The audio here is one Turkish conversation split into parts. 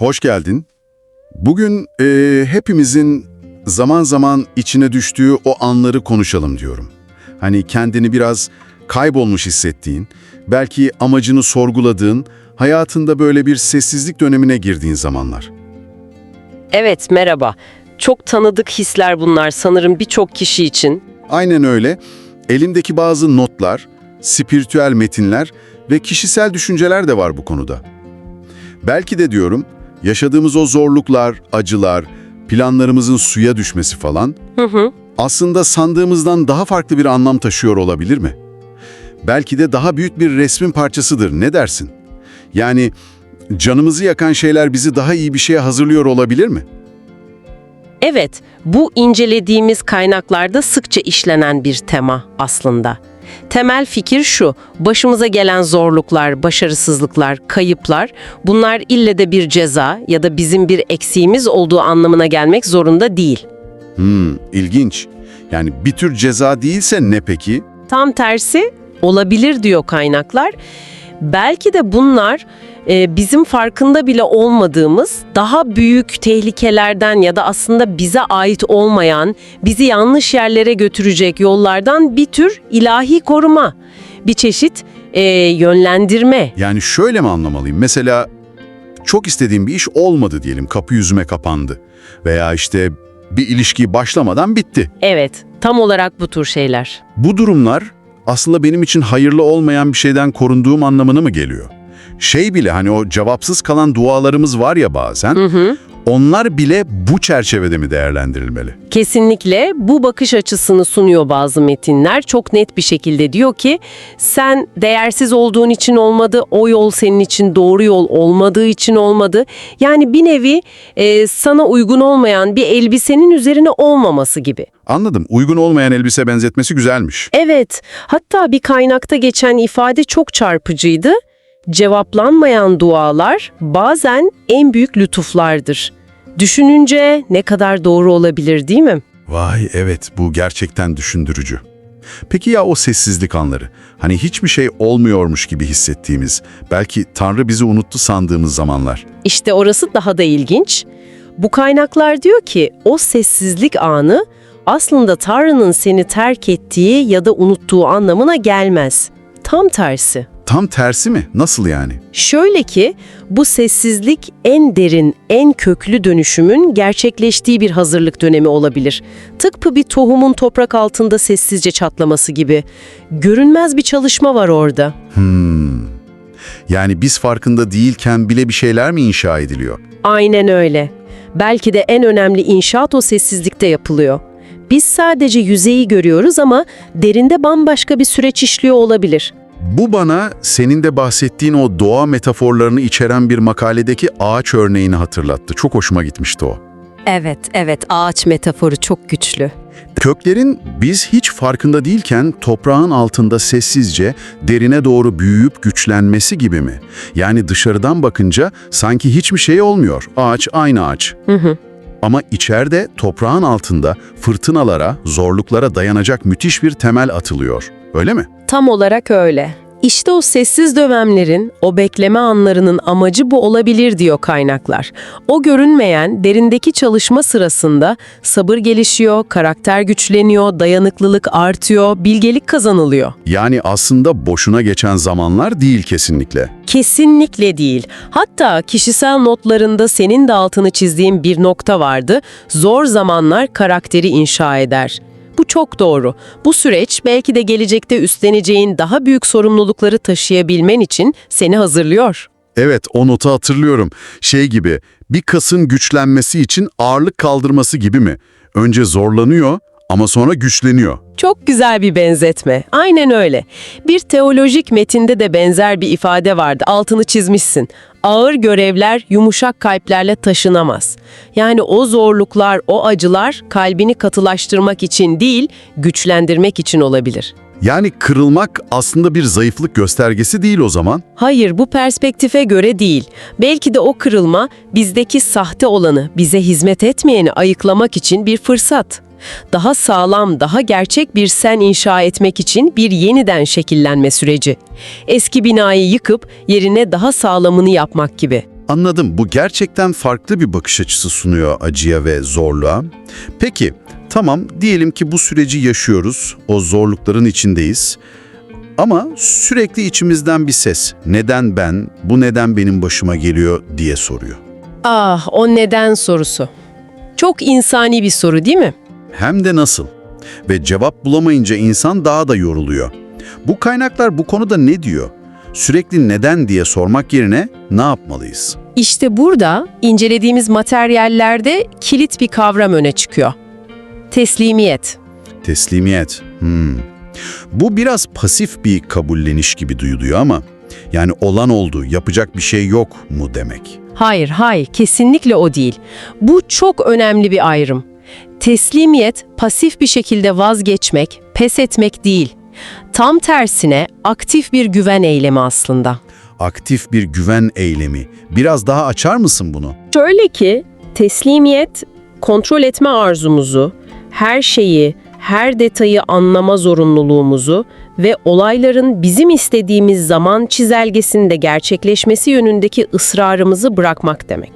Hoş geldin. Bugün eee, hepimizin zaman zaman içine düştüğü o anları konuşalım diyorum. Hani kendini biraz kaybolmuş hissettiğin, belki amacını sorguladığın, hayatında böyle bir sessizlik dönemine girdiğin zamanlar. Evet, merhaba. Çok tanıdık hisler bunlar sanırım birçok kişi için. Aynen öyle. Elimdeki bazı notlar, spiritüel metinler ve kişisel düşünceler de var bu konuda. Belki de diyorum, yaşadığımız o zorluklar, acılar, planlarımızın suya düşmesi falan Hı hı. aslında sandığımızdan daha farklı bir anlam taşıyor olabilir mi? Belki de daha büyük bir resmin parçasıdır, ne dersin? Yani canımızı yakan şeyler bizi daha iyi bir şeye hazırlıyor olabilir mi? Evet, bu incelediğimiz kaynaklarda sıkça işlenen bir tema aslında. Temel fikir şu, başımıza gelen zorluklar, başarısızlıklar, kayıplar, bunlar ille de bir ceza ya da bizim bir eksiğimiz olduğu anlamına gelmek zorunda değil. Hmm, ilginç. Yani bir tür ceza değilse ne peki? Tam tersi olabilir diyor kaynaklar. Belki de bunlar e, bizim farkında bile olmadığımız daha büyük tehlikelerden ya da aslında bize ait olmayan, bizi yanlış yerlere götürecek yollardan bir tür ilahi koruma, bir çeşit e, yönlendirme. Yani şöyle mi anlamalıyım? Mesela çok istediğim bir iş olmadı diyelim, kapı yüzüme kapandı. Veya işte bir ilişki başlamadan bitti. Evet, tam olarak bu tür şeyler. Bu durumlar aslında benim için hayırlı olmayan bir şeyden korunduğum anlamına mı geliyor? Şey bile hani o cevapsız kalan dualarımız var ya bazen, onlar bile bu çerçevede mi değerlendirilmeli? Kesinlikle bu bakış açısını sunuyor bazı metinler. Çok net bir şekilde diyor ki sen değersiz olduğun için olmadı, o yol senin için doğru yol olmadığı için olmadı. Yani bir nevi e, sana uygun olmayan bir elbisenin üzerine olmaması gibi. Anladım. Uygun olmayan elbise benzetmesi güzelmiş. Evet, hatta bir kaynakta geçen ifade çok çarpıcıydı. Cevaplanmayan dualar bazen en büyük lütuflardır. Düşününce ne kadar doğru olabilir değil mi? Vay evet bu gerçekten düşündürücü. Peki ya o sessizlik anları? Hani hiçbir şey olmuyormuş gibi hissettiğimiz, belki Tanrı bizi unuttu sandığımız zamanlar. İşte orası daha da ilginç. Bu kaynaklar diyor ki o sessizlik anı aslında Tanrı'nın seni terk ettiği ya da unuttuğu anlamına gelmez. Tam tersi. Tam tersi mi? Nasıl yani? Şöyle ki bu sessizlik en derin, en köklü dönüşümün gerçekleştiği bir hazırlık dönemi olabilir. Tıpkı bir tohumun toprak altında sessizce çatlaması gibi. Görünmez bir çalışma var orada. Yani biz farkında değilken bile bir şeyler mi inşa ediliyor? Aynen öyle. Belki de en önemli inşaat o sessizlikte yapılıyor. Biz sadece yüzeyi görüyoruz ama derinde bambaşka bir süreç işliyor olabilir. Bu bana senin de bahsettiğin o doğa metaforlarını içeren bir makaledeki ağaç örneğini hatırlattı. Çok hoşuma gitmişti o. Evet, evet ağaç metaforu çok güçlü. Köklerin biz hiç farkında değilken toprağın altında sessizce derine doğru büyüyüp güçlenmesi gibi mi? Yani dışarıdan bakınca sanki hiçbir şey olmuyor. Ağaç aynı ağaç. Ama içeride toprağın altında fırtınalara, zorluklara dayanacak müthiş bir temel atılıyor. Öyle mi? Tam olarak öyle. İşte o sessiz dönemlerin, o bekleme anlarının amacı bu olabilir diyor kaynaklar. O görünmeyen, derindeki çalışma sırasında sabır gelişiyor, karakter güçleniyor, dayanıklılık artıyor, bilgelik kazanılıyor. Yani aslında boşuna geçen zamanlar değil kesinlikle. Kesinlikle değil. Hatta kişisel notlarında senin de altını çizdiğin bir nokta vardı. Zor zamanlar karakteri inşa eder. Bu çok doğru. Bu süreç belki de gelecekte üstleneceğin daha büyük sorumlulukları taşıyabilmen için seni hazırlıyor. Evet, o notu hatırlıyorum. Şey gibi, bir kasın güçlenmesi için ağırlık kaldırması gibi mi? Önce zorlanıyor ama sonra güçleniyor. Çok güzel bir benzetme. Aynen öyle. Bir teolojik metinde de benzer bir ifade vardı. Altını çizmişsin. Ağır görevler yumuşak kalplerle taşınamaz. Yani o zorluklar, o acılar kalbini katılaştırmak için değil, güçlendirmek için olabilir. Yani kırılmak aslında bir zayıflık göstergesi değil o zaman. Hayır, bu perspektife göre değil. Belki de o kırılma bizdeki sahte olanı, bize hizmet etmeyeni ayıklamak için bir fırsat. Daha sağlam, daha gerçek bir sen inşa etmek için bir yeniden şekillenme süreci. Eski binayı yıkıp yerine daha sağlamını yapmak gibi. Anladım. Bu gerçekten farklı bir bakış açısı sunuyor acıya ve zorluğa. Peki, tamam diyelim ki bu süreci yaşıyoruz, o zorlukların içindeyiz. Ama sürekli içimizden bir ses, neden ben, bu neden benim başıma geliyor diye soruyor. Ah, o neden sorusu. Çok insani bir soru değil mi? Hem de nasıl? Ve cevap bulamayınca insan daha da yoruluyor. Bu kaynaklar bu konuda ne diyor? Sürekli neden diye sormak yerine ne yapmalıyız? İşte burada incelediğimiz materyallerde kilit bir kavram öne çıkıyor. Teslimiyet. Teslimiyet. Hmm. Bu biraz pasif bir kabulleniş gibi duyuluyor ama yani olan oldu, yapacak bir şey yok mu demek. Hayır, hayır, kesinlikle o değil. Bu çok önemli bir ayrım. Teslimiyet, pasif bir şekilde vazgeçmek, pes etmek değil. Tam tersine aktif bir güven eylemi aslında. Aktif bir güven eylemi. Biraz daha açar mısın bunu? Şöyle ki, teslimiyet, kontrol etme arzumuzu, her şeyi, her detayı anlama zorunluluğumuzu ve olayların bizim istediğimiz zaman çizelgesinde gerçekleşmesi yönündeki ısrarımızı bırakmak demek.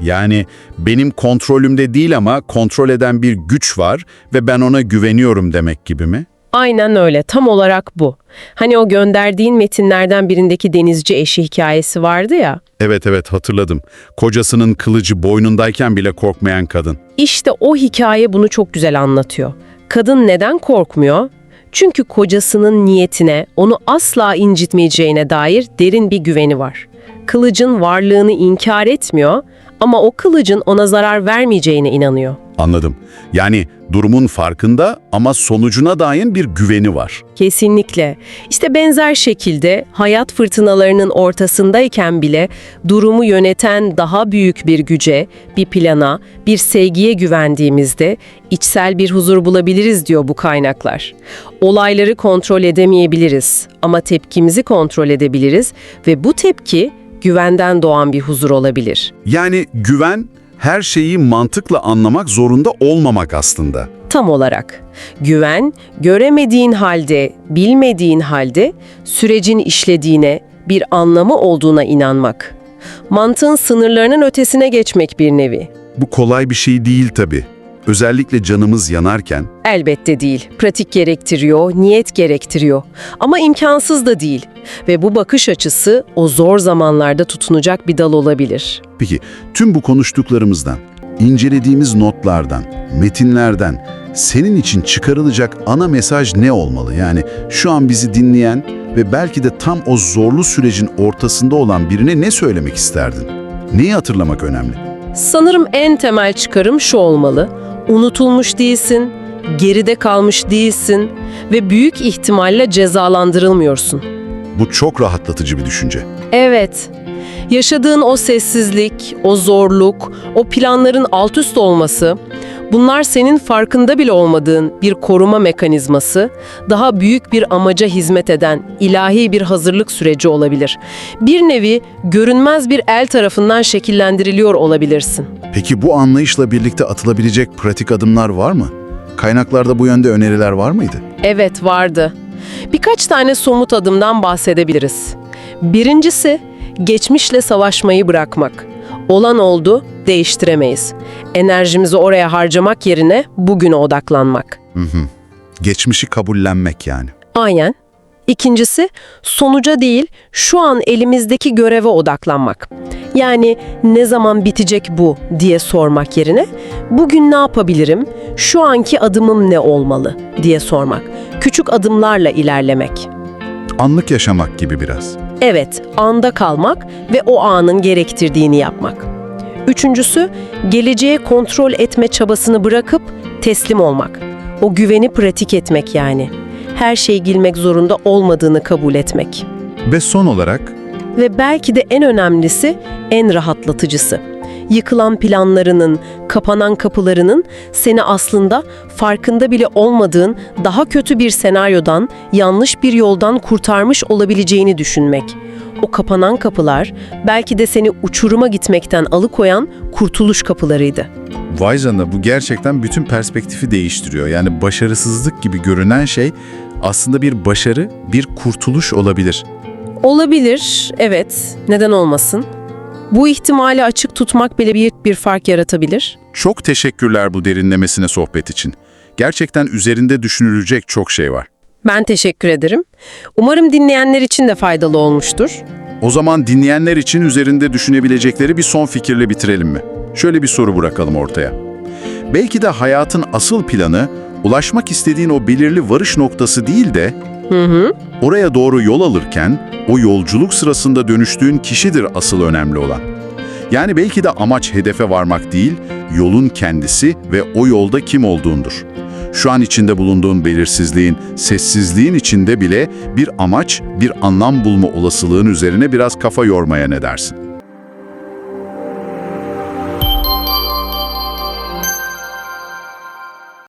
Yani benim kontrolümde değil ama kontrol eden bir güç var ve ben ona güveniyorum demek gibi mi? Aynen öyle, tam olarak bu. Hani o gönderdiğin metinlerden birindeki denizci eşi hikayesi vardı ya. Evet evet hatırladım. Kocasının kılıcı boynundayken bile korkmayan kadın. İşte o hikaye bunu çok güzel anlatıyor. Kadın neden korkmuyor? Çünkü kocasının niyetine, onu asla incitmeyeceğine dair derin bir güveni var. Kılıcın varlığını inkar etmiyor ama o kılıcın ona zarar vermeyeceğine inanıyor. Anladım. Yani durumun farkında ama sonucuna dair bir güveni var. Kesinlikle. İşte benzer şekilde hayat fırtınalarının ortasındayken bile durumu yöneten daha büyük bir güce, bir plana, bir sevgiye güvendiğimizde içsel bir huzur bulabiliriz diyor bu kaynaklar. Olayları kontrol edemeyebiliriz ama tepkimizi kontrol edebiliriz ve bu tepki güvenden doğan bir huzur olabilir. Yani güven her şeyi mantıkla anlamak zorunda olmamak aslında. Tam olarak. Güven, göremediğin halde, bilmediğin halde sürecin işlediğine, bir anlamı olduğuna inanmak. Mantığın sınırlarının ötesine geçmek bir nevi. Bu kolay bir şey değil tabii. Özellikle canımız yanarken Elbette değil. Pratik gerektiriyor, niyet gerektiriyor. Ama imkansız da değil. Ve bu bakış açısı o zor zamanlarda tutunacak bir dal olabilir. Peki tüm bu konuştuklarımızdan, incelediğimiz notlardan, metinlerden senin için çıkarılacak ana mesaj ne olmalı? Yani şu an bizi dinleyen ve belki de tam o zorlu sürecin ortasında olan birine ne söylemek isterdin? Neyi hatırlamak önemli? Sanırım en temel çıkarım şu olmalı. Unutulmuş değilsin, geride kalmış değilsin ve büyük ihtimalle cezalandırılmıyorsun. Bu çok rahatlatıcı bir düşünce. Evet. Yaşadığın o sessizlik, o zorluk, o planların alt üst olması, bunlar senin farkında bile olmadığın bir koruma mekanizması, daha büyük bir amaca hizmet eden ilahi bir hazırlık süreci olabilir. Bir nevi görünmez bir el tarafından şekillendiriliyor olabilirsin. Peki bu anlayışla birlikte atılabilecek pratik adımlar var mı? Kaynaklarda bu yönde öneriler var mıydı? Evet vardı. Birkaç tane somut adımdan bahsedebiliriz. Birincisi, geçmişle savaşmayı bırakmak. Olan oldu, değiştiremeyiz. Enerjimizi oraya harcamak yerine bugüne odaklanmak. Geçmişi kabullenmek yani. Aynen. İkincisi, sonuca değil, şu an elimizdeki göreve odaklanmak. Yani ne zaman bitecek bu diye sormak yerine, bugün ne yapabilirim, şu anki adımım ne olmalı diye sormak. Küçük adımlarla ilerlemek. Anlık yaşamak gibi biraz. Evet, anda kalmak ve o anın gerektirdiğini yapmak. Üçüncüsü, geleceğe kontrol etme çabasını bırakıp teslim olmak. O güveni pratik etmek yani. Her şey girmek zorunda olmadığını kabul etmek. Ve son olarak Ve belki de en önemlisi, en rahatlatıcısı. Yıkılan planlarının, kapanan kapılarının seni aslında farkında bile olmadığın daha kötü bir senaryodan, yanlış bir yoldan kurtarmış olabileceğini düşünmek. O kapanan kapılar belki de seni uçuruma gitmekten alıkoyan kurtuluş kapılarıydı. Vay canına bu gerçekten bütün perspektifi değiştiriyor. Yani başarısızlık gibi görünen şey aslında bir başarı, bir kurtuluş olabilir. Olabilir, evet. Neden olmasın? Bu ihtimali açık tutmak bile büyük bir fark yaratabilir. Çok teşekkürler bu derinlemesine sohbet için. Gerçekten üzerinde düşünülecek çok şey var. Ben teşekkür ederim. Umarım dinleyenler için de faydalı olmuştur. O zaman dinleyenler için üzerinde düşünebilecekleri bir son fikirle bitirelim mi? Şöyle bir soru bırakalım ortaya. Belki de hayatın asıl planı ulaşmak istediğin o belirli varış noktası değil de oraya doğru yol alırken o yolculuk sırasında dönüştüğün kişidir asıl önemli olan. Yani belki de amaç hedefe varmak değil, yolun kendisi ve o yolda kim olduğundur. Şu an içinde bulunduğun belirsizliğin, sessizliğin içinde bile bir amaç, bir anlam bulma olasılığın üzerine biraz kafa yormaya ne dersin?